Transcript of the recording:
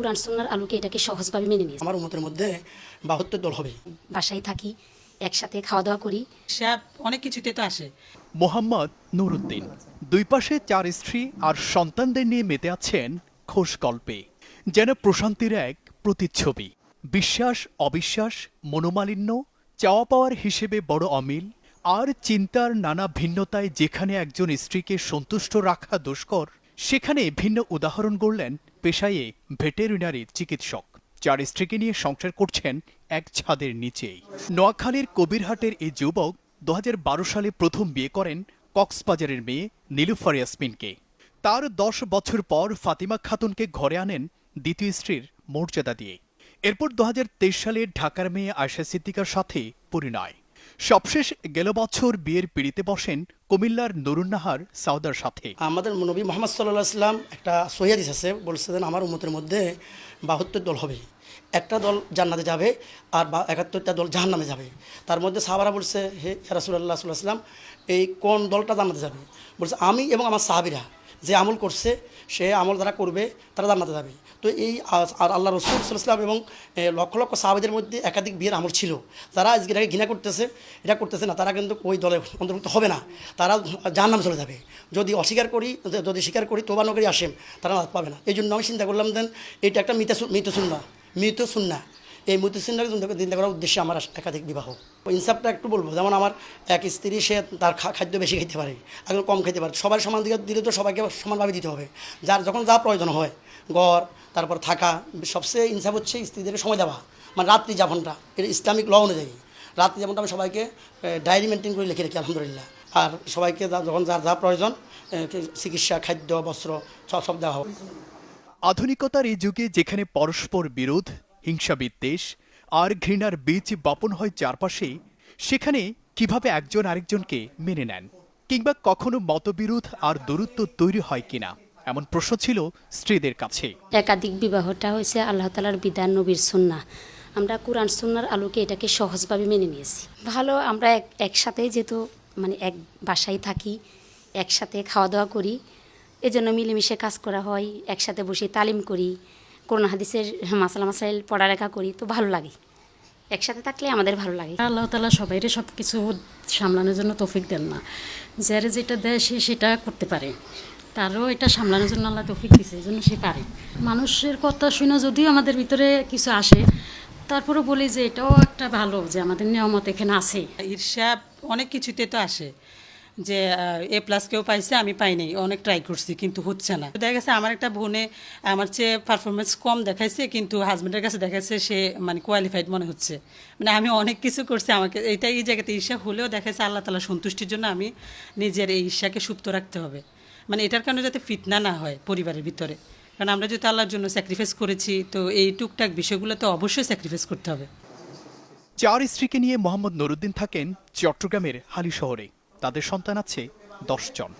কোরআন সুন্নার আলোকে এটাকে সহজভাবে মেনে নিয়েছি। আমার উন্মতের মধ্যে বাহাত্তর দল হবে। বাসায় থাকি একসাথে খাওয়া দাওয়া করি। সে অনেক কিছুতে তো আসে। মোহাম্মদ নুরুদ্দিন দুই পাশে চার স্ত্রী আর সন্তানদের নিয়ে মেতে আছেন খোশ গল্পে। যেন প্রশান্তির এক প্রতিচ্ছবি। বিশ্বাস অবিশ্বাস মনোমালিন্য চাওয়া পাওয়ার হিসেবে বড় অমিল আর চিন্তার নানা ভিন্নতায় যেখানে একজন স্ত্রীকে সন্তুষ্ট রাখা দুষ্কর সেখানে ভিন্ন উদাহরণ গড়লেন পেশায়ে ভেটেরিনারি চিকিৎসক। চার স্ত্রীকে নিয়ে সংসার করছেন এক ছাদের নিচেই। নোয়াখালীর কবিরহাটের এই যুবক দু হাজার বারো সালে প্রথম বিয়ে করেন কক্সবাজারের মেয়ে নীলুফার ইয়াসমিনকে। তার দশ বছর পর ফাতিমা খাতুনকে ঘরে আনেন দ্বিতীয় স্ত্রীর মর্যাদা দিয়ে। এরপর দু হাজার তেইশ সালে ঢাকার মেয়ে আয়শা সিদ্দিকার সাথে পরিণয়। সবশেষ গেল বছর বিয়ের পিড়িতে বসেন কুমিল্লার নুরুন্নাহার সাউদার সাথে। আমাদের নবী মোহাম্মদ সাল্লাহ ইসলাম একটা সহিয়াদিস আছে বলছিলেন আমার উন্মতের মধ্যে বাহাত্তর দল হবে। একটা দল জান্নাতে যাবে আর বা একাত্তরটা দল জাহান্নামে যাবে। তার মধ্যে সাহাবারা বলছে, হে রাসুল্লাহ সাল্লাহ সাল্লাম, এই কোন দলটা জান্নাতে যাবে? বলছে, আমি এবং আমার সাহাবিরা যে আমল করছে সে আমল যারা করবে, তারা জান্নাতে যাবে। তো এই আর আল্লাহ রসুল সাল্লাম এবং লক্ষ লক্ষ সাহাবিদের মধ্যে একাধিক বিয়ের আমল ছিল। তারা আজকে এটাকে ঘৃণা করতেছে, এটা করতেছে না, তারা কিন্তু ওই দলে অন্তর্ভুক্ত হবে না। তারা জাহান্নামে চলে যাবে। যদি অস্বীকার করি, যদি স্বীকার করি, তোবা নগরী আসেন তারা পাবে না। এই জন্য আমি চিন্তা করলাম, দেন এটা একটা মৃত মৃত সুন্না মৃত সুন্না এই মৃত সুন্নাকে চিন্তা করার উদ্দেশ্যে আমার একাধিক বিবাহ। ইনসাফটা একটু বলব, যেমন আমার এক স্ত্রী, সে তার খাদ্য বেশি খেতে পারে একজন কম খেতে পারে। সবার সমান দিকে দিলে তো সবাইকে সমানভাবে দিতে হবে। যার যখন যা প্রয়োজন হয় ঘর তারপর থাকা, সবচেয়ে ইনসাফ হচ্ছে স্ত্রীদেরকে সময় দেওয়া মানে রাত্রি যাপনটা এটা ইসলামিক ল অনুযায়ী। রাত্রি যেমনটা আমি সবাইকে ডায়েরি মেনটেন করে লিখে রাখি, আলহামদুলিল্লাহ। আর সবাইকে যখন যার যা প্রয়োজন চিকিৎসা, খাদ্য, বস্ত্র সব সব দেওয়া হবে। আধুনিকতার এই যুগে যেখানে পরস্পর বিরোধ হিংসা বিদ্বেষ, আর ঘৃণার বীজ বপন হয় চারপাশে, সেখানে কীভাবে একজন আরেকজনকে মেনে নেন? কিংবা কখনো মতবিরোধ আর দূরত্ব তৈরি হয় কিনা? এমন প্রশ্ন ছিল স্ত্রীদের কাছে। একাধিক বিবাহটা হয়েছে আল্লাহ তালার বিধান নবীর সুন্না আমরা কোরআন সুন্নার আলোকে এটাকে সহজভাবে মেনে নিয়েছি। ভালো, আমরা এক, একসাথে যেহেতু মানে এক বাসায় থাকি, একসাথে খাওয়া দাওয়া করি, এজন্য মিলেমিশে কাজ করা হয়, একসাথে বসে তালিম করি কোরআন হাদিসের মাসালা মাসাইল পড়ালেখা করি তো ভালো লাগে। একসাথে থাকলে আমাদের ভালো লাগে। আল্লাহ তালা সবাইরে সব কিছু সামলানোর জন্য তৌফিক দেন না। যারা যেটা দেয় সে সেটা করতে পারে। তারও এটা সামলানোর জন্য আল্লাহ তৌফিক দিছে এই জন্য সে পারে। মানুষের কথা শুনে যদিও আমাদের ভিতরে কিছু আসে তারপরে বলি যে এটাও একটা ভালো যে আমাদের নিয়মত এখানে আছে। ঈর্ষা অনেক কিছুতে তো আসে। যে এ প্লাস কেউ পাইছে, আমি পাইনি অনেক ট্রাই করছি, কিন্তু হচ্ছে না। দেখা গেছে আমার একটা বোনে আমার চেয়ে পারফরমেন্স কম দেখাইছে, কিন্তু হাজব্যান্ডের কাছে দেখাচ্ছে সে মানে কোয়ালিফাইড মনে হচ্ছে। মানে আমি অনেক কিছু করছি, আমাকে এটা এই জায়গাতে ঈর্ষা হলেও দেখাচ্ছে আল্লাহ তালা সন্তুষ্টির জন্য আমি নিজের এই ঈর্ষাকে সুপ্ত রাখতে হবে। মানে এটার কারণে যাতে ফিতনা না হয় পরিবারের ভিতরে। কারণ আমরা যেহেতু আল্লাহর জন্য স্যাক্রিফাইস করেছি, তো এই টুকটাক বিষয়গুলো তো অবশ্যই স্যাক্রিফাইস করতে হবে। চার স্ত্রীকে নিয়ে মোহাম্মদ নুরুদ্দিন থাকেন চট্টগ্রামের হালি শহরে। তাদের সন্তান আছে দশজন